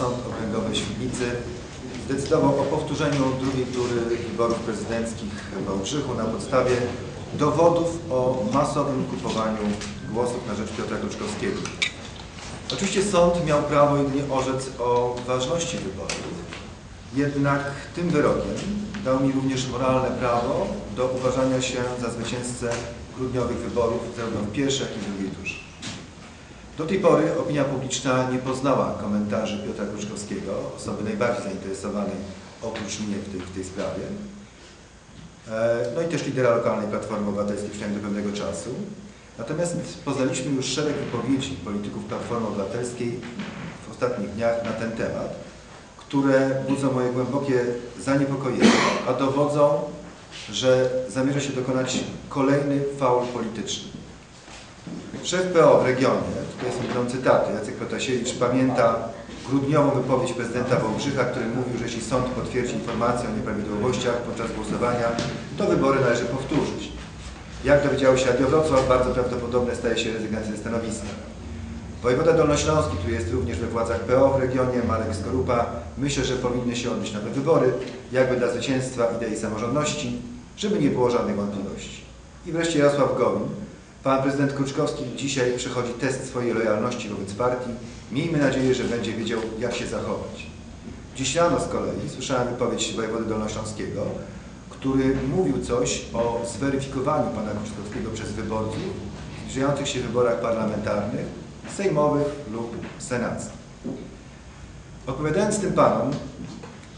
Sąd Okręgowy Świdnicy zdecydował o powtórzeniu drugiej tury wyborów prezydenckich w Wałbrzychu na podstawie dowodów o masowym kupowaniu głosów na rzecz Piotra Kluczkowskiego. Oczywiście sąd miał prawo jedynie orzec o ważności wyborów, jednak tym wyrokiem dał mi również moralne prawo do uważania się za zwycięzcę grudniowych wyborów zarówno w pierwszej, jak i w drugiej turze. Do tej pory opinia publiczna nie poznała komentarzy Piotra Kruczkowskiego, osoby najbardziej zainteresowanej oprócz mnie w tej, w tej sprawie. E, No i też lidera lokalnej Platformy Obywatelskiej przynajmniej do pewnego czasu. Natomiast poznaliśmy już szereg wypowiedzi polityków Platformy Obywatelskiej w ostatnich dniach na ten temat, które budzą moje głębokie zaniepokojenie, a dowodzą, że zamierza się dokonać kolejny faul polityczny. Szef PO w regionie, są będą cytaty, Jacek Protasiewicz pamięta grudniową wypowiedź prezydenta Wałbrzycha, który mówił, że jeśli sąd potwierdzi informację o nieprawidłowościach podczas głosowania, to wybory należy powtórzyć. Jak dowiedziało się Radio Wrocław, bardzo prawdopodobne staje się rezygnacja ze stanowiska. Wojewoda Dolnośląski, który jest również we władzach PO w regionie, Marek Skorupa, myślę, że powinny się odbyć nowe wybory, jakby dla zwycięstwa idei samorządności, żeby nie było żadnych wątpliwości. I wreszcie Jarosław Gowin. Pan prezydent Kruczkowski dzisiaj przechodzi test swojej lojalności wobec partii. Miejmy nadzieję, że będzie wiedział, jak się zachować. Dziś rano z kolei słyszałem wypowiedź wojewody dolnośląskiego, który mówił coś o zweryfikowaniu pana Kruczkowskiego przez wyborców w zbliżających się wyborach parlamentarnych, sejmowych lub senackich. Odpowiadając tym panom,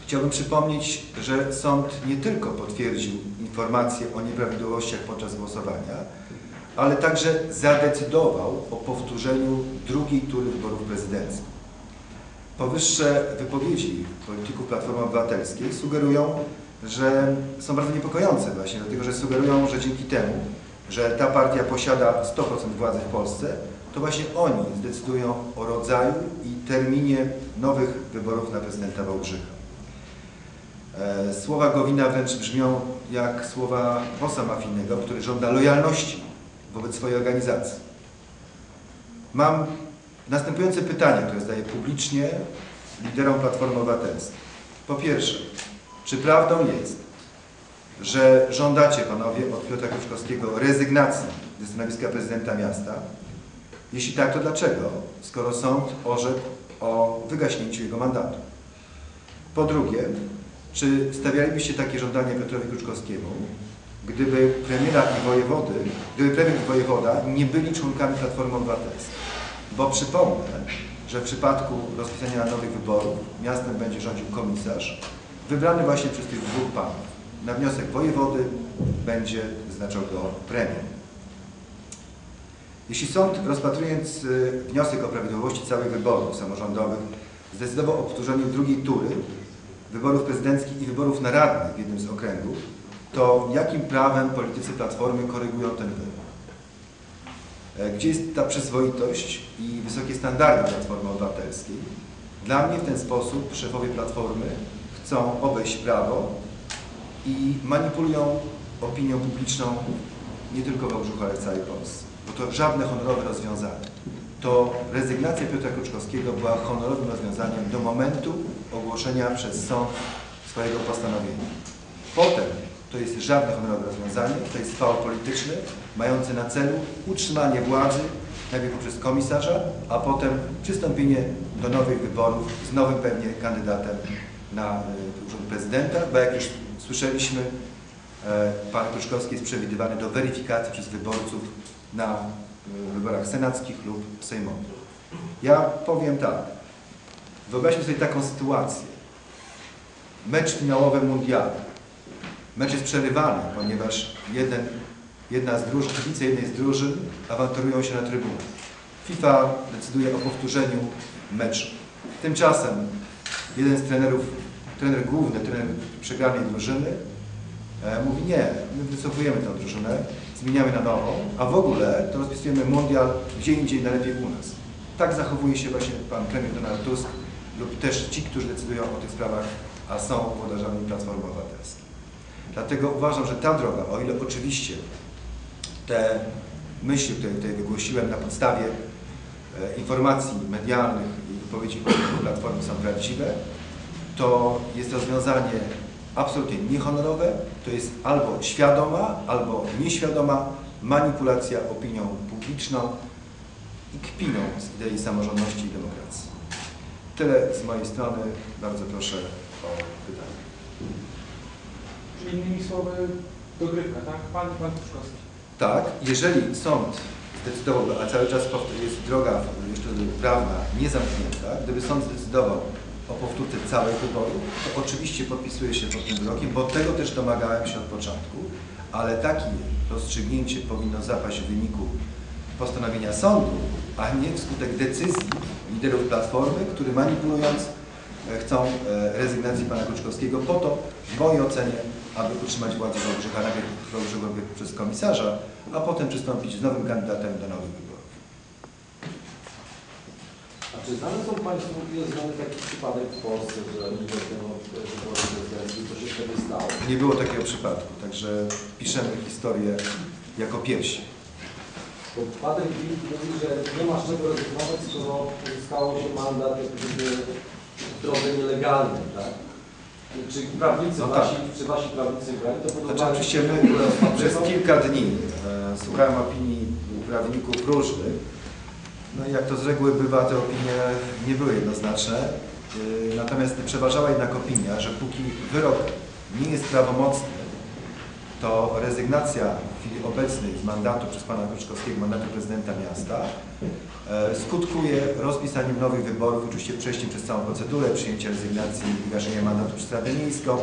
chciałbym przypomnieć, że sąd nie tylko potwierdził informacje o nieprawidłowościach podczas głosowania, ale także zadecydował o powtórzeniu drugiej tury wyborów prezydenckich. Powyższe wypowiedzi polityków Platformy Obywatelskiej sugerują, że są bardzo niepokojące właśnie, dlatego że sugerują, że dzięki temu, że ta partia posiada 100% władzy w Polsce, to właśnie oni zdecydują o rodzaju i terminie nowych wyborów na prezydenta Wałbrzycha. E, Słowa Gowina wręcz brzmią jak słowa bossa mafijnego, który żąda lojalności wobec swojej organizacji. Mam następujące pytania, które zadaję publicznie liderom Platformy Obywatelskiej. Po pierwsze, czy prawdą jest, że żądacie panowie od Piotra Kruczkowskiego rezygnacji ze stanowiska prezydenta miasta? Jeśli tak, to dlaczego, skoro sąd orzekł o wygaśnięciu jego mandatu? Po drugie, czy stawialibyście takie żądanie Piotrowi Kruczkowskiemu, gdyby premiera i wojewody, gdyby premier i wojewoda nie byli członkami Platformy Obywatelskiej? Bo przypomnę, że w przypadku rozpisania nowych wyborów miastem będzie rządził komisarz, wybrany właśnie przez tych dwóch panów. Na wniosek wojewody będzie wyznaczał go premier. Jeśli sąd, rozpatrując y, wniosek o prawidłowości całych wyborów samorządowych, zdecydował o powtórzeniu drugiej tury wyborów prezydenckich i wyborów na radnych w jednym z okręgów, to jakim prawem politycy Platformy korygują ten wybór? E, Gdzie jest ta przyzwoitość i wysokie standardy Platformy Obywatelskiej? Dla mnie w ten sposób szefowie Platformy chcą obejść prawo i manipulują opinią publiczną nie tylko w Wałbrzychu, ale w całej Polsce. Bo to żadne honorowe rozwiązanie. To rezygnacja Piotra Kruczkowskiego była honorowym rozwiązaniem do momentu ogłoszenia przez sąd swojego postanowienia. Potem to jest żadne honorowe rozwiązanie, to jest fał polityczny, mający na celu utrzymanie władzy, najpierw poprzez komisarza, a potem przystąpienie do nowych wyborów z nowym pewnie kandydatem na urząd prezydenta, bo jak już słyszeliśmy, e, pan Kruczkowski jest przewidywany do weryfikacji przez wyborców na y, wyborach senackich lub sejmowych. Ja powiem tak, wyobraźmy sobie taką sytuację. Mecz finałowy mundialu. Mecz jest przerywany, ponieważ jeden, jedna z drużyn, kibice jednej z drużyn awanturują się na trybunę. FIFA decyduje o powtórzeniu meczu. Tymczasem jeden z trenerów, trener główny, trener przegranej drużyny e, mówi nie, my wycofujemy tę drużynę, zmieniamy na nową, a w ogóle to rozpisujemy mundial gdzie indziej, najlepiej u nas. Tak zachowuje się właśnie pan premier Donald Tusk lub też ci, którzy decydują o tych sprawach, a są włodarzami Platformy Obywatelskiej. Dlatego uważam, że ta droga, o ile oczywiście te myśli, które tutaj wygłosiłem na podstawie e, informacji medialnych i wypowiedzi Platformy są prawdziwe, to jest rozwiązanie absolutnie niehonorowe, to jest albo świadoma, albo nieświadoma manipulacja opinią publiczną i kpiną z idei samorządności i demokracji. Tyle z mojej strony. Bardzo proszę o pytania. Czyli innymi słowy dogrywka, tak? Pan, pan Puszkowski. Tak, jeżeli sąd zdecydowałby, a cały czas jest droga jeszcze prawna niezamknięta, gdyby sąd zdecydował o powtórce całych wyborów, to oczywiście podpisuję się pod tym wyrokiem, bo tego też domagałem się od początku, ale takie rozstrzygnięcie powinno zapaść w wyniku postanowienia sądu, a nie wskutek decyzji liderów Platformy, którzy manipulując e, chcą e, rezygnacji pana Kruczkowskiego po to, w mojej ocenie, aby utrzymać władzę Wałbrzycha najpierw Wałbrzycha przez komisarza, a potem przystąpić z nowym kandydatem do nowych wyborów. A czy znane są Państwu, jest znany taki przypadek w Polsce, że wyboru prezydenckich, co się wtedy stało? Nie było takiego przypadku, także piszemy historię jako pierwsi. Bo Wilk mówi, że nie ma z czego rezygnować, skoro uzyskało się mandat w drodze nielegalnej, tak? Czy prawnicy No wasi, czy wasi prawnicy brali to Znaczy oczywiście my przez kilka dni e, słuchałem opinii prawników różnych. No i jak to z reguły bywa, te opinie nie były jednoznaczne. E, Natomiast przeważała jednak opinia, że póki wyrok nie jest prawomocny, to rezygnacja w chwili obecnej z mandatu przez pana Kruczkowskiego, mandatu prezydenta miasta, skutkuje rozpisaniem nowych wyborów, oczywiście przejściem przez całą procedurę, przyjęcia rezygnacji i wygaszenia mandatu przez Radę Miejską,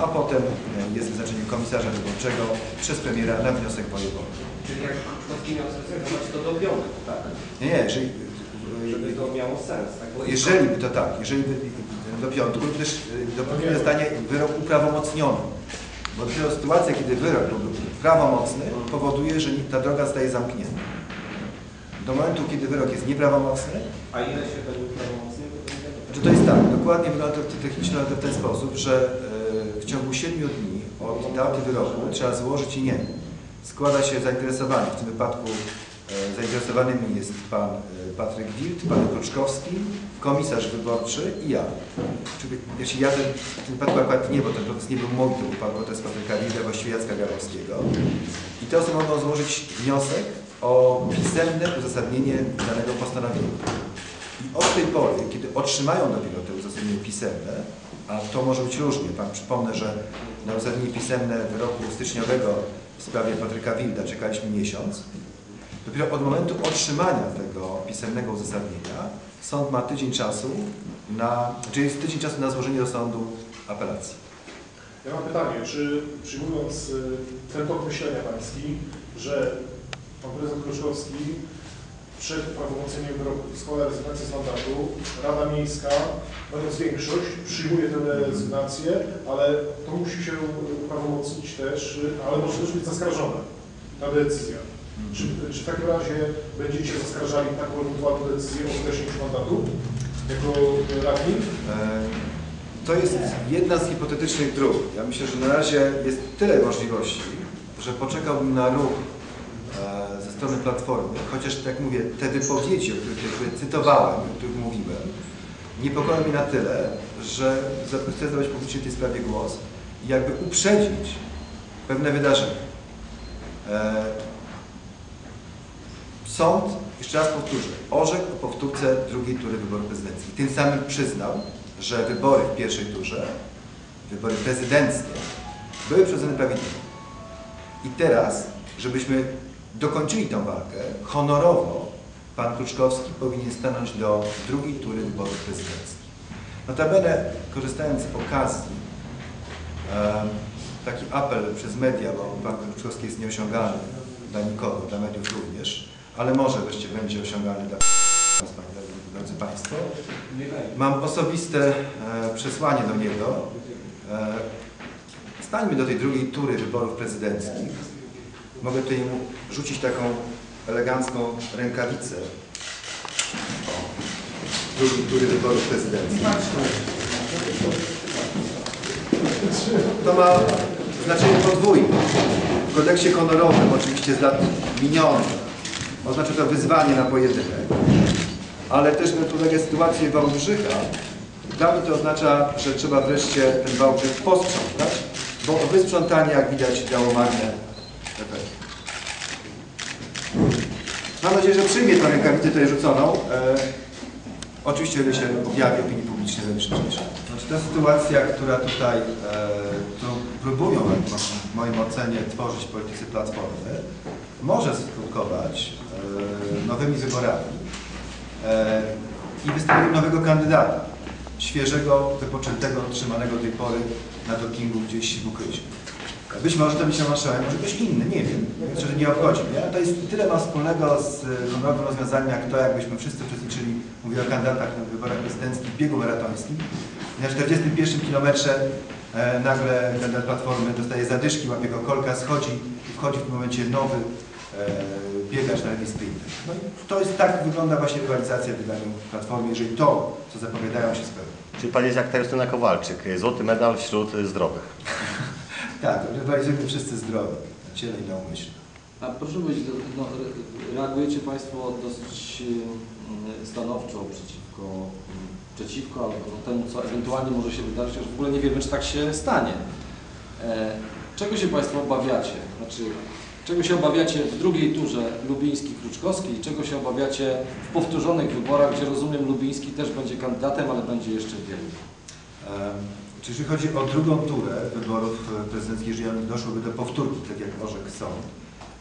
a potem e, jest wyznaczenie komisarza wyborczego przez premiera na wniosek wojewody. Czyli jak Kruczkowski miał zrezygnować, to do piątku, tak? Nie, nie, jeżeli, Żeby to miało sens, tak? Jeżeli by to tak, jeżeli by do piątku, to też e, dopóki zostanie wyrok uprawomocniony. Bo dopiero sytuacja, kiedy wyrok byłby prawomocny, powoduje, że ta droga zostaje zamknięta. Do momentu, kiedy wyrok jest nieprawomocny, A ile się według prawomocnych? Znaczy to jest tak, dokładnie wygląda to technicznie w ten sposób, że e, w ciągu 7 dni od daty wyroku trzeba złożyć i nie. Składa się zainteresowany, w tym wypadku e, zainteresowanymi jest pan e, Patryk Wild, pan Kruczkowski, komisarz wyborczy i ja. Czyli, jeśli ja ten, w tym wypadku akurat nie, bo ten protest nie był mój, to był pan protest Patryka Wilda, właściwie Jacka Garowskiego. I te osoby mogą złożyć wniosek o pisemne uzasadnienie danego postanowienia. I od tej pory, kiedy otrzymają dopiero te uzasadnienie pisemne, a to może być różnie, Pan przypomnę, że na uzasadnienie pisemne wyroku styczniowego w sprawie Patryka Wilda czekaliśmy miesiąc. Dopiero od momentu otrzymania tego pisemnego uzasadnienia sąd ma tydzień czasu na, czyli jest tydzień czasu na złożenie do sądu apelacji. Ja mam pytanie, czy przyjmując y, ten tok myślenia pański, że pan prezydent Kruczkowski przed prawomocnieniem wyroku składa rezygnację z mandatu, Rada Miejska, mając większość, przyjmuje tę rezygnację, ale to musi się uprawomocnić też, ale może też być zaskarżona ta decyzja. Czy, czy w takim razie będziecie zaskarżali taką ewentualną decyzję o skreśleniu mandatu jako radni? To jest jedna z hipotetycznych dróg. Ja myślę, że na razie jest tyle możliwości, że poczekałbym na ruch strony Platformy, chociaż tak mówię, te wypowiedzi, o których jakby cytowałem, o których mówiłem, niepokoją mnie na tyle, że chcę zabrać publicznie w tej sprawie głos i jakby uprzedzić pewne wydarzenia. E, Sąd, jeszcze raz powtórzę, orzekł o powtórce drugiej tury wyborów prezydenckich. Tym samym przyznał, że wybory w pierwszej turze, wybory prezydenckie, były przeprowadzone prawidłowo. I teraz, żebyśmy dokończyli tę walkę, honorowo pan Kruczkowski powinien stanąć do drugiej tury wyborów prezydenckich. Notabene, korzystając z okazji, taki apel przez media, bo pan Kruczkowski jest nieosiągalny dla nikogo, dla mediów również, ale może wreszcie będzie osiągalny dla drodzy Państwo. Mam osobiste e, przesłanie do niego. E, stańmy do tej drugiej tury wyborów prezydenckich. Mogę tutaj mu rzucić taką elegancką rękawicę. O, drugiej tury wyborów prezydenckich. To ma znaczenie podwójne. W kodeksie honorowym, oczywiście z lat minionych, oznacza to wyzwanie na pojedynek, ale też biorąc pod uwagę sytuację Wałbrzycha, dla mnie to oznacza, że trzeba wreszcie ten Wałbrzych posprzątać, bo wysprzątanie, jak widać, dało marne. Mam nadzieję, że przyjmie tę rękawicę tutaj rzuconą. E, oczywiście, ile się objawi opinii publicznej najszybciej. Znaczy ta sytuacja, która tutaj, e, którą próbują w moim ocenie tworzyć politycy Platformy, może skutkować e, nowymi wyborami e, i wystawieniem nowego kandydata, świeżego, wypoczętego, otrzymanego do tej pory na dopingu gdzieś w ukryciu. Być może to będzie marszałek, może ktoś inny, nie wiem. Mnie szczerze nie obchodzi. Nie? To jest tyle ma wspólnego z e, honorowym rozwiązaniem, jak to, jakbyśmy wszyscy uczestniczyli, mówię o kandydatach na wyborach prezydenckich, w biegu maratońskim. Na 41 kilometrze e, nagle kandydat Platformy dostaje zadyszki, łapie go kolka, schodzi i wchodzi w tym momencie nowy e, biegacz na lewej sprinter. No i to jest tak wygląda właśnie rywalizacja w wydaniu Platformy, jeżeli to, co zapowiadają się spełni. Czyli pan jest jak ta Justyna Kowalczyk, złoty medal wśród zdrowych. Tak, rywalizujemy wszyscy zdrowi, na ciele i na umyśle. A proszę powiedzieć, no, re- reagujecie Państwo dosyć mm, stanowczo przeciwko, mm, przeciwko albo no, temu, co ewentualnie może się wydarzyć, chociaż w ogóle nie wiemy, czy tak się stanie. E, czego się Państwo obawiacie? Znaczy, czego się obawiacie w drugiej turze Lubiński-Kruczkowski i czego się obawiacie w powtórzonych wyborach, gdzie rozumiem Lubiński też będzie kandydatem, ale będzie jeszcze wielu. Czy jeżeli chodzi o drugą turę wyborów e, prezydenckich, jeżeli doszłoby do powtórki, tak jak orzekł sąd,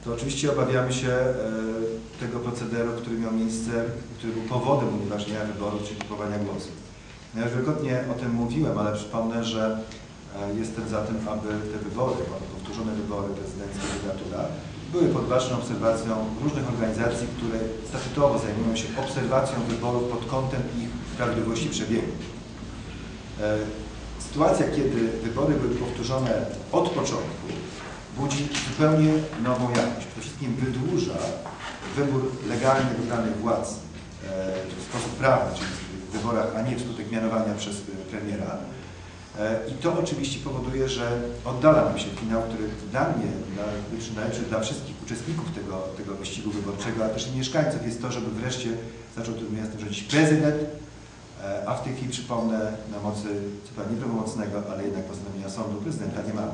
to oczywiście obawiamy się e, tego procederu, który miał miejsce, który był powodem unieważnienia wyborów, czyli kupowania głosów. Ja już wielokrotnie o tym mówiłem, ale przypomnę, że e, jestem za tym, aby te wybory, powtórzone wybory prezydenckie legislatura, były pod baczną obserwacją różnych organizacji, które statutowo zajmują się obserwacją wyborów pod kątem ich prawidłowości przebiegu. Sytuacja, kiedy wybory były powtórzone od początku, budzi zupełnie nową jakość. Przede wszystkim wydłuża wybór legalnie wybranych władz e, w sposób prawny, czyli w wyborach, a nie wskutek mianowania przez e, premiera. E, I to oczywiście powoduje, że oddala nam się finał, który dla mnie, dla, dla wszystkich uczestników tego, tego wyścigu wyborczego, a też i mieszkańców jest to, żeby wreszcie zaczął tym miastem rządzić prezydent, A w tej chwili przypomnę, na mocy co prawda nieprawomocnego, ale jednak postanowienia sądu prezydenta nie mamy.